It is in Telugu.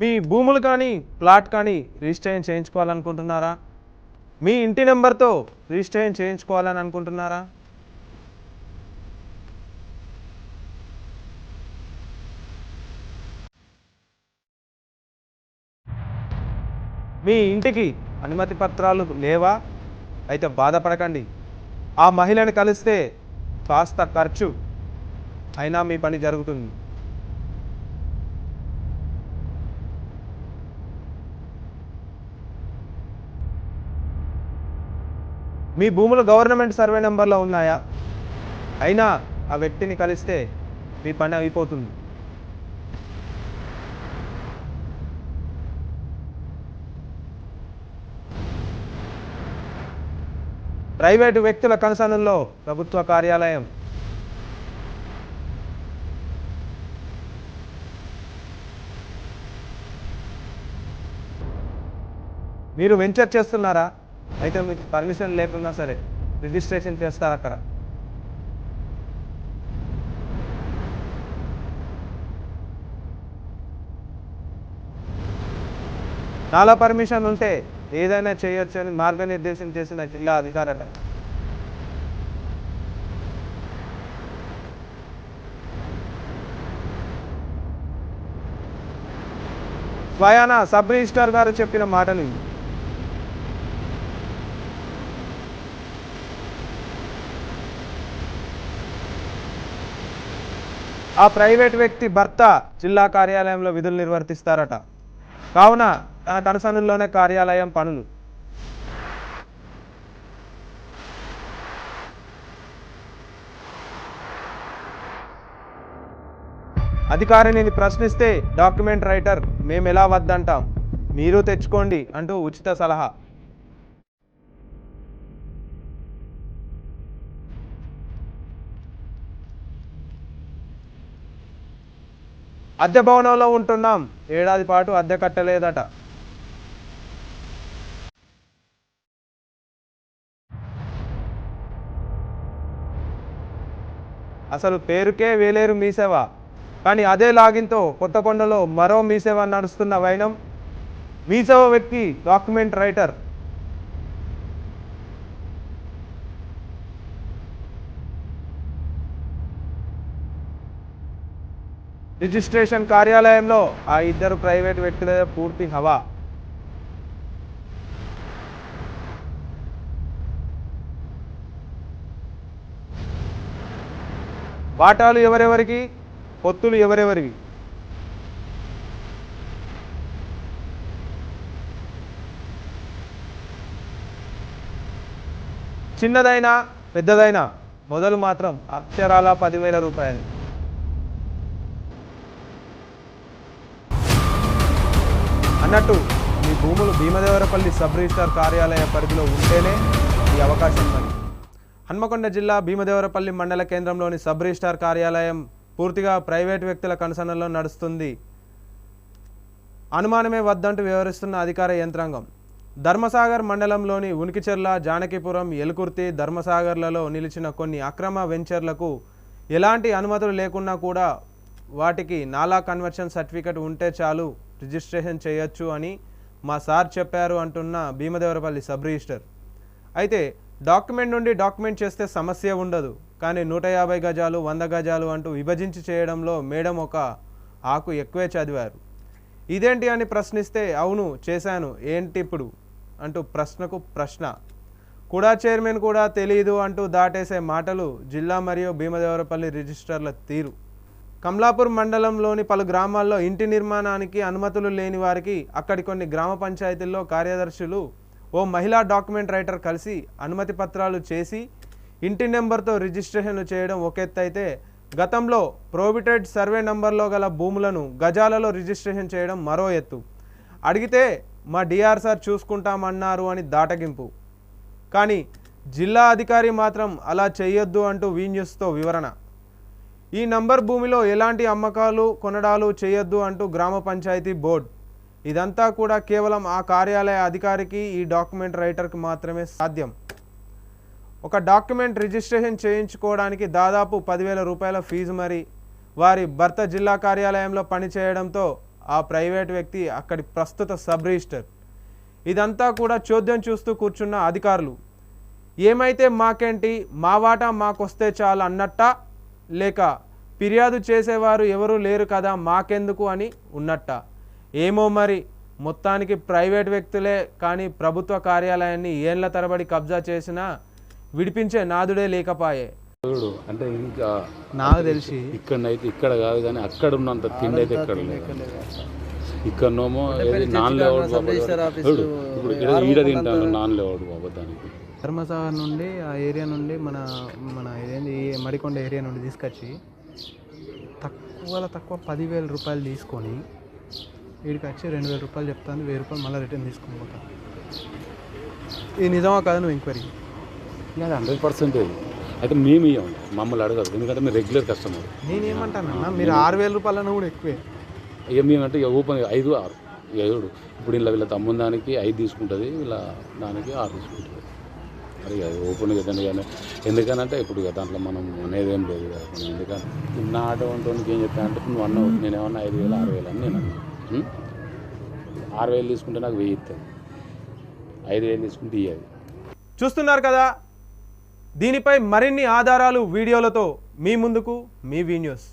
మీ భూములు కానీ ప్లాట్ కానీ రిజిస్ట్రేషన్ చేయించుకోవాలనుకుంటున్నారా? మీ ఇంటి నెంబర్తో రిజిస్ట్రేషన్ చేయించుకోవాలని అనుకుంటున్నారా? మీ ఇంటికి అనుమతి పత్రాలు లేవా? అయితే బాధపడకండి. ఆ మహిళను కలిస్తే కాస్త ఖర్చు అయినా మీ పని జరుగుతుంది. మీ భూములు గవర్నమెంట్ సర్వే నెంబర్లో ఉన్నాయా? అయినా ఆ వ్యక్తిని కలిస్తే మీ పని అయిపోతుంది. ప్రైవేటు వ్యక్తుల కనసనుల్లో ప్రభుత్వ కార్యాలయం. మీరు వెంచర్ చేస్తున్నారా? అయితే మీకు పర్మిషన్ లేకున్నా సరే రిజిస్ట్రేషన్ చేస్తారు అక్కడ. నాలా పర్మిషన్ ఉంటే ఏదైనా చేయొచ్చు అని మార్గనిర్దేశం చేసిన జిల్లా అధికారులు. స్వయాన సబ్ రిజిస్టార్ గారు చెప్పిన మాటలు ఆ ప్రైవేట్ వ్యక్తి భర్త జిల్లా కార్యాలయంలో విధులు నిర్వర్తిస్తారట. కావున తన కార్యాలయం పనులు. అధికారిని ప్రశ్నిస్తే డాక్యుమెంట్ రైటర్ మేము ఎలా వద్దంటాం? మీరు తెచ్చుకోండి అంటూ ఉచిత సలహా. అద్దె భవనంలో ఉంటున్నాం. ఏడాది పాటు అద్దె కట్టలేదట. అసలు పేరుకే వేలేరు మీసేవ. కానీ అదే లాగిన్తో కొత్తకొండలో మరో మీసేవ నడుస్తున్న వైనం. మీసేవ వ్యక్తి డాక్యుమెంట్ రైటర్. రిజిస్ట్రేషన్ కార్యాలయంలో ఆ ఇద్దరు ప్రైవేట్ వ్యక్తుల పూర్తి హవా. వాటాలు ఎవరెవరికి? పొత్తులు ఎవరెవరివి? చిన్నదైనా పెద్దదైనా మొదలు మాత్రం అక్షరాల పదివేల రూపాయలు. అన్నట్టు మీ భూములు భీమదేవరపల్లి సబ్ రిజిస్టార్ కార్యాలయ పరిధిలో ఉంటేనే ఈ అవకాశం ఉంది హన్మకొండ జిల్లా భీమదేవరపల్లి మండల కేంద్రంలోని సబ్ రిజిస్టార్ కార్యాలయం పూర్తిగా ప్రైవేట్ వ్యక్తుల కనసనలో నడుస్తుంది. అనుమానమే వద్దంటూ వ్యవహరిస్తున్న అధికార యంత్రాంగం. ధర్మసాగర్ మండలంలోని ఉనికిచెర్ల జానకిపురం ఎలుకుర్తి ధర్మసాగర్లలో నిలిచిన కొన్ని అక్రమ వెంచర్లకు ఎలాంటి అనుమతులు లేకున్నా కూడా వాటికి నాలా కన్వర్షన్ సర్టిఫికెట్ ఉంటే చాలు. రిజిస్ట్రేషన్ చేయొచ్చు అని మా సార్ చెప్పారు అంటున్న భీమదేవరపల్లి సబ్ రిజిస్టర్. అయితే డాక్యుమెంట్ నుండి డాక్యుమెంట్ చేస్తే సమస్య ఉండదు కానీ నూట యాభై గజాలు వంద గజాలు అంటూ విభజించి చేయడంలో మేడం ఒక ఆకు ఎక్కువే చదివారు. ఇదేంటి అని ప్రశ్నిస్తే అవును చేశాను ఏంటి ఇప్పుడు? అంటూ ప్రశ్నకు ప్రశ్న. కూడా చైర్మన్ కూడా తెలియదు అంటూ దాటేసే మాటలు జిల్లా మరియు భీమదేవరపల్లి రిజిస్టర్ల తీరు. కమలాపూర్ మండలంలోని పలు గ్రామాల్లో ఇంటి నిర్మాణానికి అనుమతులు లేని వారికి అక్కడి కొన్ని గ్రామ పంచాయతీల్లో కార్యదర్శులు ఓ మహిళా డాక్యుమెంట్ రైటర్ కలిసి అనుమతి పత్రాలు చేసి ఇంటి నెంబర్తో రిజిస్ట్రేషన్ చేయడం ఒక అయితే గతంలో ప్రోబిటెడ్ సర్వే నంబర్లో గల భూములను గజాలలో రిజిస్ట్రేషన్ చేయడం మరో ఎత్తు. అడిగితే మా డిఆర్ సార్ చూసుకుంటామన్నారు అని దాటగింపు. కానీ జిల్లా అధికారి మాత్రం అలా చేయొద్దు అంటూ వీ న్యూస్తో వివరణ. ఈ నంబర్ భూమిలో ఎలాంటి అమ్మకాలు కొనడాలు చేయొద్దు అంటూ గ్రామ పంచాయతీ బోర్డ్. ఇదంతా కూడా కేవలం ఆ కార్యాలయ అధికారికి ఈ డాక్యుమెంట్ రైటర్కి మాత్రమే సాధ్యం. ఒక డాక్యుమెంట్ రిజిస్ట్రేషన్ చేయించుకోవడానికి దాదాపు పదివేల రూపాయల ఫీజు మరి. వారి భర్త జిల్లా కార్యాలయంలో పనిచేయడంతో ఆ ప్రైవేట్ వ్యక్తి అక్కడి ప్రస్తుత సబ్ రిజిస్టర్ ఇదంతా కూడా చోద్యం చూస్తూ కూర్చున్న అధికారులు. ఏమైతే మాకేంటి మా వాటా మాకొస్తే చాలు అన్నట్టా లేక ఫిర్యాదు చేసేవారు ఎవరూ లేరు కదా మాకెందుకు అని ఉన్నట్ట. ఏమో మరి మొత్తానికి ప్రైవేట్ వ్యక్తులే కానీ ప్రభుత్వ కార్యాలయాన్ని ఏళ్ళ తరబడి కబ్జా చేసినా విడిపించే నాదుడే లేకపాయే. చూడు అంటే ఇంకా నాకు తెలిసి ఇక్కడనైతే ఇక్కడ కాదు కానీ అక్కడ ఉన్నంత తిండి అయితే ఇక్కడ లేదు. ఇక్కడనేమో నాన్ లేఅవుట్ చూడు ఇప్పుడు ఈడ తింటాను నాన్ లేఅవుట్ బాబు దానికి. ధర్మసాగర్ నుండి ఆ ఏరియా నుండి మన మన ఏంది మడికొండ ఏరియా నుండి తీసుకొచ్చి తక్కువలో తక్కువ పదివేల రూపాయలు తీసుకొని వీడికి వచ్చి రెండు వేల రూపాయలు చెప్తాను వెయ్యి రూపాయలు మళ్ళీ రిటర్న్ తీసుకొని పోతాను ఇది నిజమా కాదు నువ్వు ఎంక్వైరీ ఇంకా హండ్రెడ్ పర్సెంటేజ్ అయితే మేము ఇవ్వం మమ్మల్ని అడగదు ఎందుకంటే మేము రెగ్యులర్ కస్టమర్ నేనేమంటానన్నా మీరు ఆరు వేల రూపాయలన్నా కూడా ఎక్కువే. ఇక మేమంటే ఇక ఓపెన్ ఐదు ఆరు చూడు ఇప్పుడు ఇలా వీళ్ళ తమ్ముని దానికి ఐదు తీసుకుంటుంది వీళ్ళ దానికి ఆరు తీసుకుంటుంది. మరి అది ఓపెన్ కదండి కానీ ఎందుకనంటే ఇప్పుడు దాంట్లో మనం అనేదేం లేదు కదా. ఎందుకంటే నా ఆటో వంటోనికి ఏం చెప్పాను అంటే నువ్వు అన్నావు నేనేమన్నా ఐదు వేలు ఆరు వేలు అని నేను ఆరు వేలు తీసుకుంటే నాకు వెయ్యి ఇస్తుంది ఐదు వేలు తీసుకుంటే ఇయ్యాలి చూస్తున్నారు కదా? దీనిపై మరిన్ని ఆధారాలు వీడియోలతో మీ ముందుకు మీ వీ న్యూస్